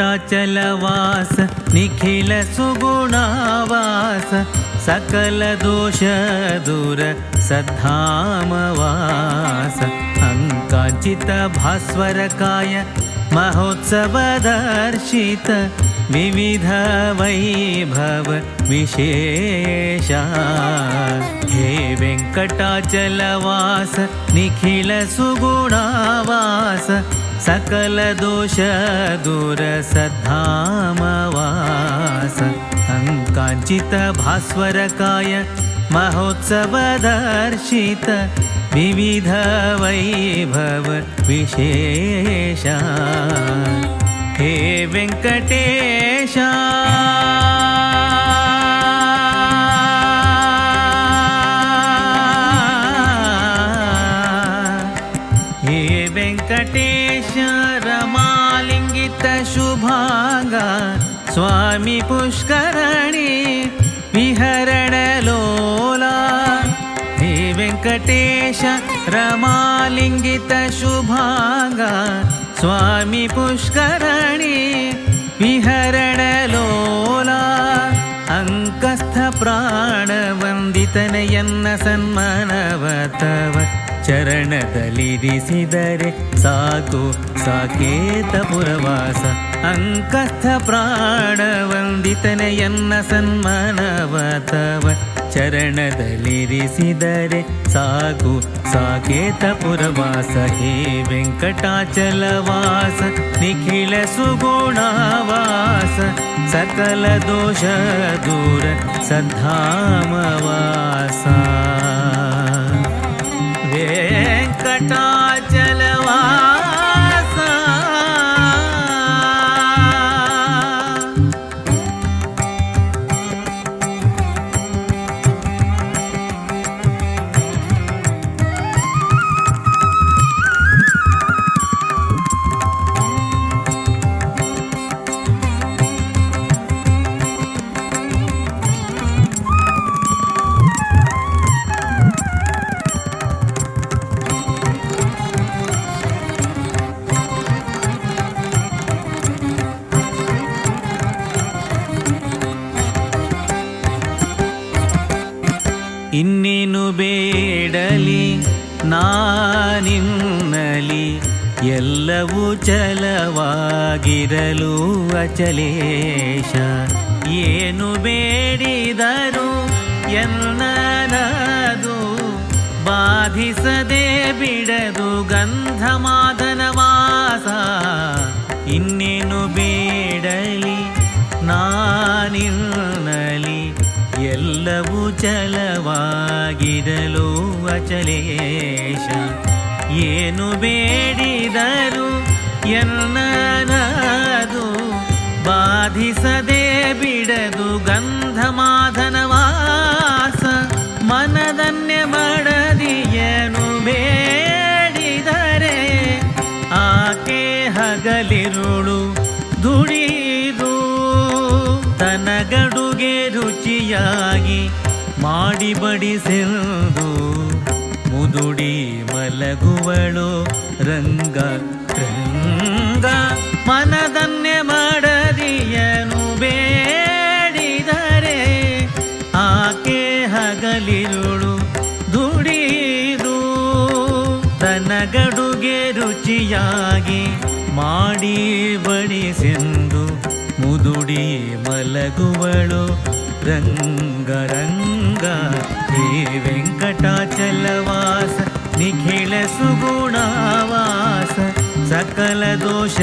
चलवास निखिल सुगुणावास सकल दोष दूर सद्धामवास। अङ्काचित भास्वरकाय महोत्सवदर्शित विविध वैभव विशेषा हे वेङ्कटाचलवास निखिल सुगुणावास ಸಕಲ ದೋಷ ದೂರ ಸದ್ಧಾಮವಾಸ ಅಂಕಾಂಚಿತ ಭಾಸ್ವರಕಾಯ ಮಹೋತ್ಸವದರ್ಶಿತ ವಿವಿಧ पुष्करणे विहरणलोला हे वेङ्कटेश रमालिङ्गितशुभाङ्गा स्वामी पुष्करणि विहरणलोला अङ्कस्थ प्राणवन्दितनयन्न सन्मानवतव। ಚರಣದಲ್ಲಿರಿಸಿದರೆ ಸಾಕು ಸಾಕೇತ ಪುರವಾಸ, ಅಂಕಸ್ಥ ಪ್ರಾಣ ವಂದಿತನೆಯನ್ನ ಸನ್ಮಾನವ ತವ ಚರಣದಲ್ಲಿರಿಸಿದರೆ ಸಾಕು ಸಾಕೇತ ಪುರವಾಸ, ಹೇ ವೆಂಕಟಾಚಲವಾಸ, ನಿಖಿಲ ಸುಗುಣವಾಸ, ಸಕಲ ದೋಷ ದೂರ ಸದ್ಧಾಮವಾಸ. ವೆಂಕಟಾಚಲವಾಸ ಬೇಡಲಿ ನಾನಿನ್ನಲಿ ಎಲ್ಲವೂ ಚಲವಾಗಿರಲು ಅಚಲೇಶ. ಏನು ಬೇಡಿದರು ಎನ್ನನದು ಬಾಧಿಸದೆ ಬಿಡದು ಗಂಧಮಾದನ ಎಲ್ಲವೂ ಚಲವಾಗಿರಲು ಅಚಲೇಶ. ಏನು ಬೇಡಿದರು ಎನ್ನದು ಬಾಧಿಸದೆ ಬಿಡದು ಗಂಧಮಾಧನ ವಾಸ ಮನದನ್ಯ ಮಡದಿಯನು ಬೇಡಿದರೆ, ಆಕೆ ಹಗಲಿರುಳು ಮಾಡಿ ಬಡಿಸೆಂದು ಮುದುಡಿ ಮಲಗುವಳು ರಂಗ ರಂಗ. ಮನದನ್ನೇ ಮಾಡದಿಯನು ಬೇಡಿದರೆ ಆಕೆ ಹಗಲಿರುಳು ದುಡಿದು ತನಗಡುಗೆ ರುಚಿಯಾಗಿ ಮಾಡಿ ಬಡಿಸೆಂದು ಮುದುಡಿ ಮಲಗುವಳು ರಂಗ ರಂಗ ಹೇ ವೆಂಕಟಾಚಲವಾಸ ನಿಖಿಲ ಸುಗುಣವಾಸ ಸಕಲ ದೋಷ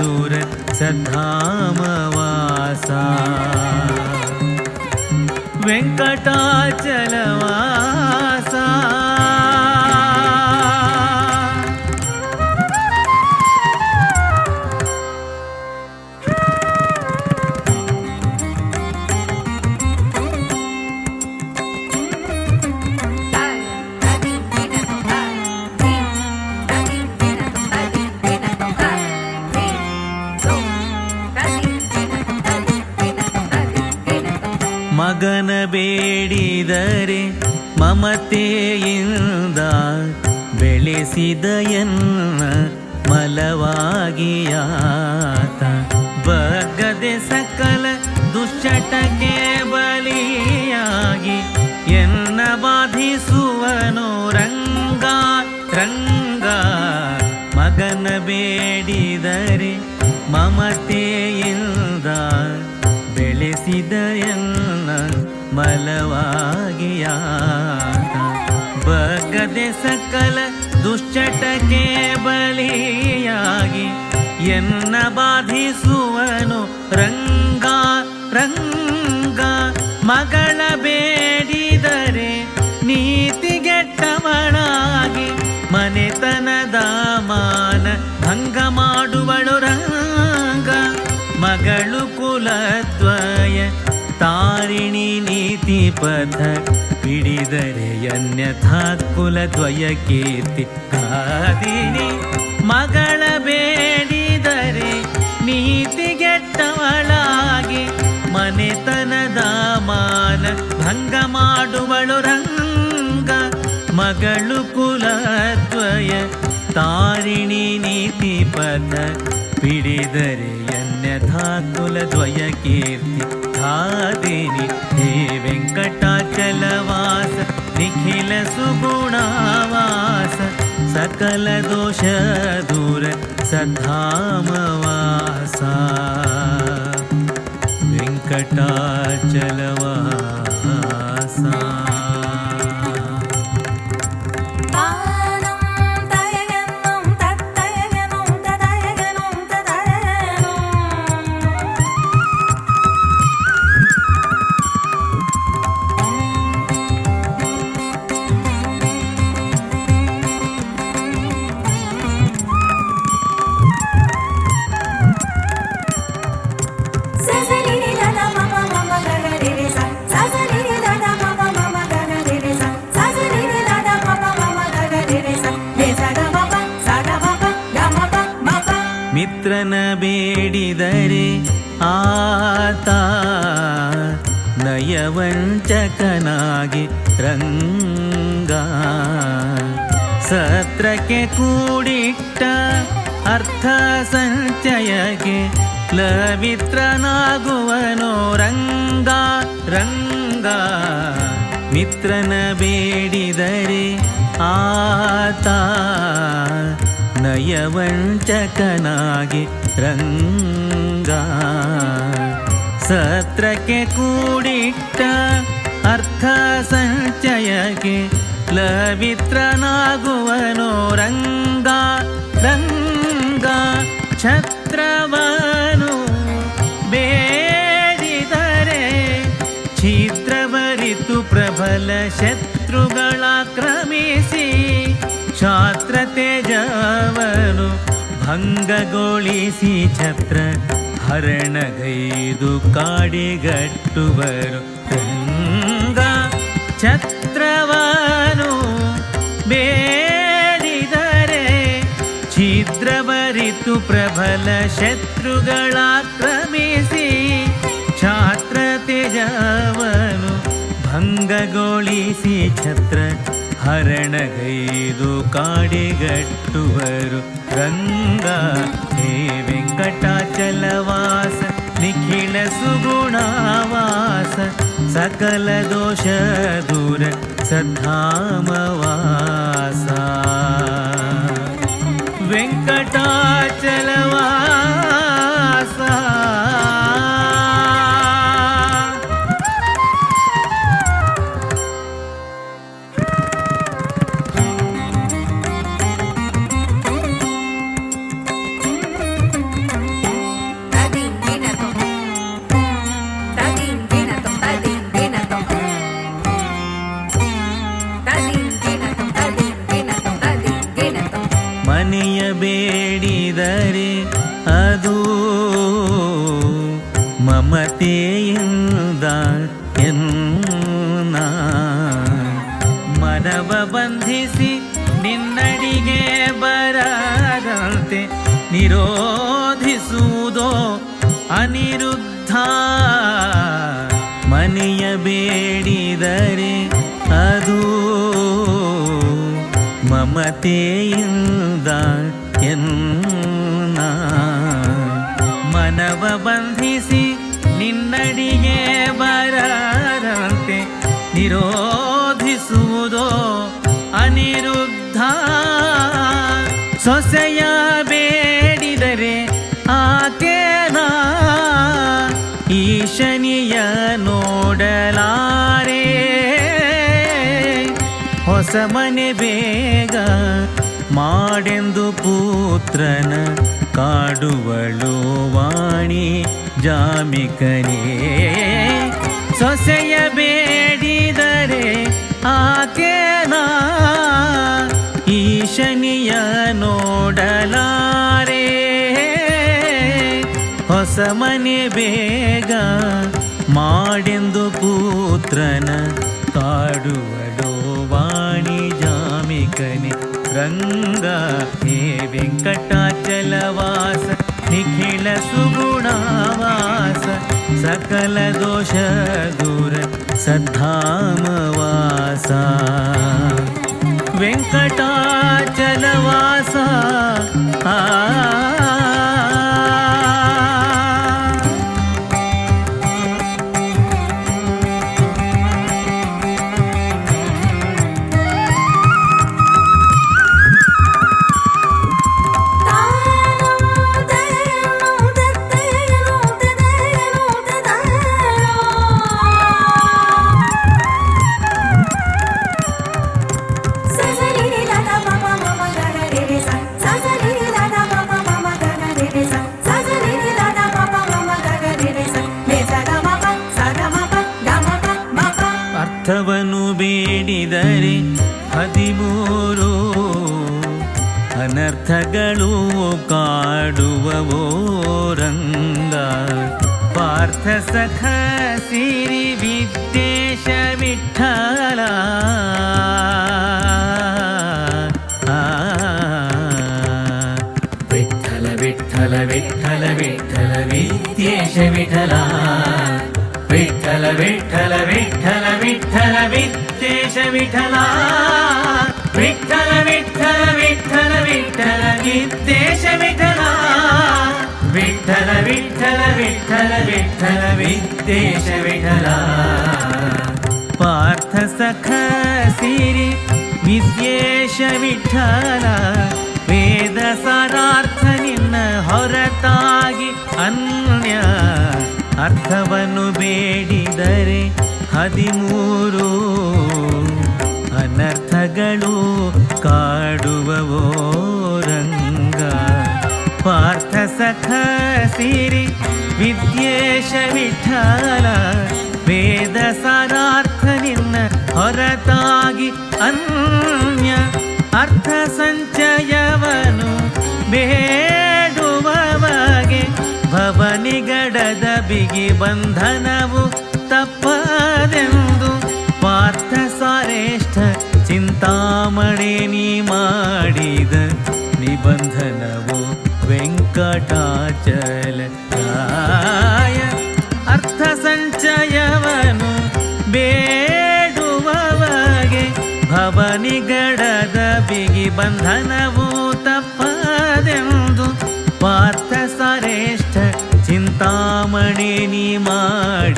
ದೂರ ಸದ್ಧಾಮವಾಸ ವೆಂಕಟಾಚಲವಾಸ ಬೇಡಿದರೆ ಮಮತೆಯಿಂದ ಬೆಳೆಸಿದ ಎನ್ನ ಮಲವಾಗಿಯಾತ. ಬಗ್ಗದೆ ಸಕಲ ದುಶ್ಚಟಕ್ಕೆ ಬಲಿಯಾಗಿ ಎನ್ನ ಬಾಧಿಸುವನು ರಂಗ ರಂಗ. ಮಗನ ಬೇಡಿದರೆ ಮಮತೆಯಿಂದ ಮಲವಾಗಿಯಾತ ಬಗದೆ ಸಕಲ ದುಶ್ಚಟಕ್ಕೆ ಬಲಿಯಾಗಿ ಎನ್ನ ಬಾಧಿಸುವನು ರಂಗ ರಂಗ. ಮಗಳ ಬೇಡಿದರೆ ನೀತಿಗೆಟ್ಟವಳಾಗಿ ಮನೆತನದ ಮಾನ ಭಂಗ ಮಾಡುವಳು ರಂಗ. ಮಗಳು ಕುಲದ್ವಯ ತಾರಿಣಿ ನೀತಿ ಪಥ ಹಿಡಿದರೆ ಅನ್ಯಥಾ ಕುಲದ್ವಯ ಕೀರ್ತಿ. ಕಾದಿನಿ ಮಗಳ ಬೇಡಿದರೆ ನೀತಿಗೆಟ್ಟವಳಾಗಿ ಮನೆತನದ ಮಾನ ಭಂಗ ಮಾಡುವಳು ರಂಗ. ಮಗಳು ಕುಲದ್ವಯ ತಾರಿಣಿ ನೀತಿ ಪಥ ಪಿಡಿದರೆ ಅನ್ಯಥಾ ಕುಲದ್ವಯ ಕೀರ್ತಿ. राधादिनि हे वेङ्कटाचलवास निखिल सुगुणावास सकल दोष दूर सदाम वेङ्कटाचलवासा। ಮಿತ್ರನ ಬೇಡಿದರೆ ಆತ ನಯವಂಚಕನಾಗಿ ರಂಗ. ಸತ್ರಕ್ಕೆ ಕೂಡಿಟ್ಟ ಅರ್ಥ ಸಂಚಯಕ್ಕೆ ಲವಿತ್ರನಾಗುವನೋ ರಂಗ ರಂಗ. ಮಿತ್ರನ ಬೇಡಿದರೆ ನಯವಂಚಕನಾಗಿ ರಂಗ. ಸತ್ರಕ್ಕೆ ಕೂಡಿಟ್ಟ ಅರ್ಥ ಸಂಚಯಕ್ಕೆ ಲವಿತ್ರನಾಗುವನು ರಂಗ ರಂಗ. ಛತ್ರವನು ಬೇಡಿದರೆ ಛಿದ್ರವರಿತು ಪ್ರಬಲ ಶತ್ರು ಶಾಸ್ತ್ರ ತೇಜವನು ಭಂಗಗೊಳಿಸಿ ಛತ್ರ ಹರಣಗೈದು ಕಾಡಿಗಟ್ಟುವರು. ಗಂಗ ಛತ್ರವನು ಬೇರಿದರೆ ಛಿದ್ರವರಿತು ಪ್ರಬಲ ಶತ್ರುಗಳ ಕ್ರಮಿಸಿ ಛಾತ್ರ ತೇಜವನು ಭಂಗಗೊಳಿಸಿ ಛತ್ರ ಹರಣಗೈದು ಕಾಡಿಗಟ್ಟುವರು ರಂಗ ಹೇ ವೆಂಕಟಾಚಲವಾಸ ನಿಖಿಲ ಸುಗುಣವಾಸ ಸಕಲ ದೋಷ ದೂರ ಸದ್ಧಾಮವಾಸ ವೆಂಕಟಾಚಲವಾಸ ಮಮತೆಯಿಂದ ಎನ್ನ ಮನವ ಬಂಧಿಸಿ ನಿನ್ನಡಿಗೆ ಬರದಂತೆ ನಿರೋಧಿಸುವುದೋ ಅನಿರುದ್ಧ ಮನೆಯ ಬೇಡಿದರೆ ಅದು ಮಮತೆಯಿಂದ ಎನ್ನ ಹೊಸ ಮನೆ ಬೇಗ ಮಾಡೆಂದು ಪುತ್ರನ ಕಾಡುವಳು ವಾಣಿ ಜಾಮಿಕನೇ. ಸೊಸೆಯ ಬೇಡಿದರೆ ಆಕೆನ? ಈಶನಿಯ ನೋಡಲಾರೆ. ಹೊಸ ಮನೆ ಬೇಗ ಮಾಡೆಂದು ಪುತ್ರನ ಕಾಡುವಡೋ ವಾಣಿ ಜಾಮಿಕನೆ ರಂಗ ಹೇ ವೆಂಕಟಾಚಲವಾಸ ನಿಖಿಲ ಸುಗುಣವಾಸ ಸಕಲ ದೋಷ ದೂರ ಸದ್ಧಾಮವಾಸ ವೆಂಕಟಾಚಲವಾಸ ಆ ಅನರ್ಥಗಳು ಕಾಡುವವೋ ರಂಗ. ಪಾರ್ಥ ಸಖ ಸಿರಿ ವಿದ್ಯೇಶ ವಿಠಲ. ಆ. ವಿಠಲ ವಿಠಲ ವಿಠಲ ವಿಠಲ ವಿದ್ಯೇಶ ವಿಠಲ. ವಿಠಲ ವಿಠಲ ವಿಠಲ ವಿಠಲ ವಿದ್ಯೇಶ ವಿಠಲ ವಿಠಲ ವಿಠಲ ವಿಠಲ ವಿಠಲ ವಿದ್ದೇಶ ವಿಠಲ ಪಾರ್ಥ ಸಖ ಸಿರಿ ವಿದ್ಯೇಶ ವಿಠಲ ವೇದ ಸಾರಾರ್ಥ ನಿನ್ನ ಹೊರತಾಗಿ ಅನ್ಯ ಅರ್ಥವನ್ನು ಬೇಡಿದರೆ ಹದಿಮೂರು ಅನರ್ಥಗಳು ಕಾಡುವವೋ ರಂಗ ಪಾರ್ಥ ಸಖ ಸಿರಿ ವಿದ್ಯೇಶ ವಿಠಲ. ವೇದ ಸಾರಾರ್ಥ ನಿನ್ನ ಹೊರತಾಗಿ ಅನ್ಯ. ಅರ್ಥ ಸಂಚಯವನು ಬೇಡುವವಗೆ. ಭವನಿಗಡದ ಬಿಗಿ ಬಂಧನವು ತಪ್ಪದೆಂದು ಪಾರ್ಥ ಸಾರೇಷ್ಠ ಚಿಂತಾಮಣಿ ನೀ ಮಾಡಿದ ನಿಬಂಧನವು ವೆಂಕಟಾಚಲ ಅರ್ಥ ಸಂಚಯವನು ಬೇಡುವವಗೆ ಭವನಿಗಡದ ಬಿಗಿ ಬಂಧನವು ತಪ್ಪದೆಂದು ಪಾರ್ಥ ಸಾರೇಷ್ಠ ಚಿಂತಾಮಣಿ ನೀ ಮಾಡಿದ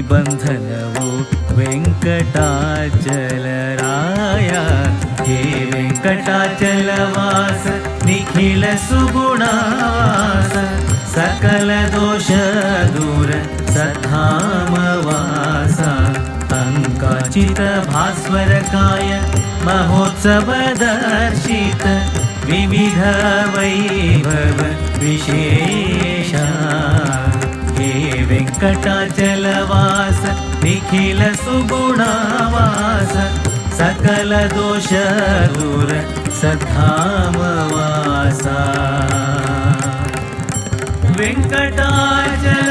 निबन्धनवो वेङ्कटाचलराय। हे वेङ्कटाचलवास निखिल सुगुणास सकल दोष दूर सदामवास अङ्काचित भास्वरकाय महोत्सव विविध वैभव विशेष। वेङ्कटाचलवास निखिल सुगुणावास सकल दोषुर सथामवास वेङ्कटा जल